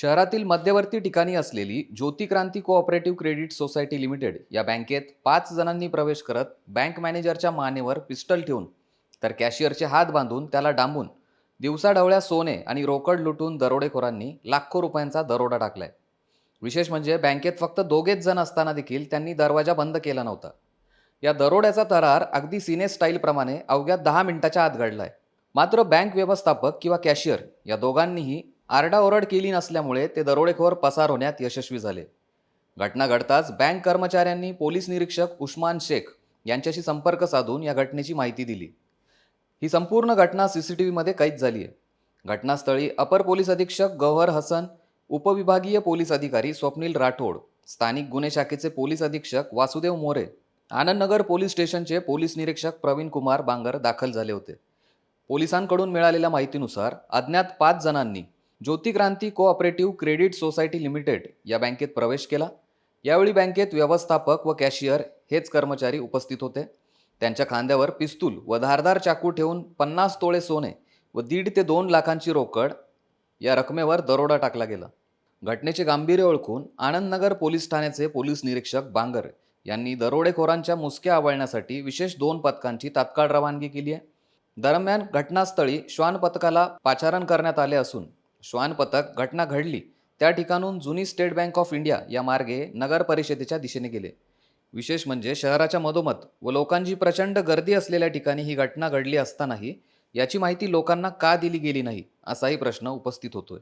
शहरातील मध्यवर्ती ठिकाणी असलेली Jyoti Kranti cooperative credit society limited या बँकेत पाच जणांनी प्रवेश करत बँक मॅनेजरच्या मानेवर पिस्टल ठेवून तर कॅशियरचे हात बांधून त्याला डांबून दिवसाढवळ्या सोने आणि रोकड लुटून दरोडेखोरांनी लाखो रुपयांचा दरोडा टाकलाय. विशेष म्हणजे बँकेत फक्त दोघेच जण असताना देखील त्यांनी दरवाजा बंद केला नव्हता. या दरोड्याचा तरार अगदी सिने स्टाईलप्रमाणे अवघ्या दहा मिनिटाच्या आत घडलाय. मात्र बँक व्यवस्थापक किंवा कॅशियर या दोघांनीही आरडाओरड केली नसल्यामुळे ते दरोडेखोर पसार होण्यात यशस्वी झाले. घटना घडताच बँक कर्मचाऱ्यांनी पोलीस निरीक्षक उस्मान शेख यांच्याशी संपर्क साधून या घटनेची माहिती दिली. ही संपूर्ण घटना सी सी टी व्हीमध्ये कैद झाली आहे. घटनास्थळी अपर पोलीस अधीक्षक गौहर हसन उपविभागीय पोलीस अधिकारी स्वप्नील राठोड स्थानिक गुन्हे शाखेचे पोलीस अधीक्षक वासुदेव मोरे आनंदनगर पोलीस स्टेशनचे पोलीस निरीक्षक प्रवीण कुमार बांगर दाखल झाले होते. पोलिसांकडून मिळालेल्या माहितीनुसार अज्ञात पाच जणांनी Jyoti Kranti cooperative credit society limited या बँकेत प्रवेश केला. यावेळी बँकेत व्यवस्थापक व कॅशियर हेच कर्मचारी उपस्थित होते. त्यांच्या खांद्यावर पिस्तूल व धारदार चाकू ठेवून पन्नास तोळे सोने व दीड ते दोन लाखांची रोकड या रकमेवर दरोडा टाकला गेला. घटनेचे गांभीर्य ओळखून आनंदनगर पोलीस ठाण्याचे पोलीस निरीक्षक बांगर यांनी दरोडेखोरांच्या मुसक्या आवळण्यासाठी विशेष दोन पथकांची तात्काळ रवानगी केली आहे. दरम्यान घटनास्थळी श्वान पथकाला पाचारण करण्यात आले असून श्वानपथक घटना घडली. त्या ठिकाणून जुनी स्टेट बँक ऑफ इंडिया या मार्गे नगर परिषदेच्या दिशेने गेले. विशेष म्हणजे शहराच्या मधोमध व लोकांची प्रचंड गर्दी असलेल्या ठिकाणी ही घटना घडली असतानाही याची माहिती लोकांना का दिली गेली नाही असाही प्रश्न उपस्थित होतोय.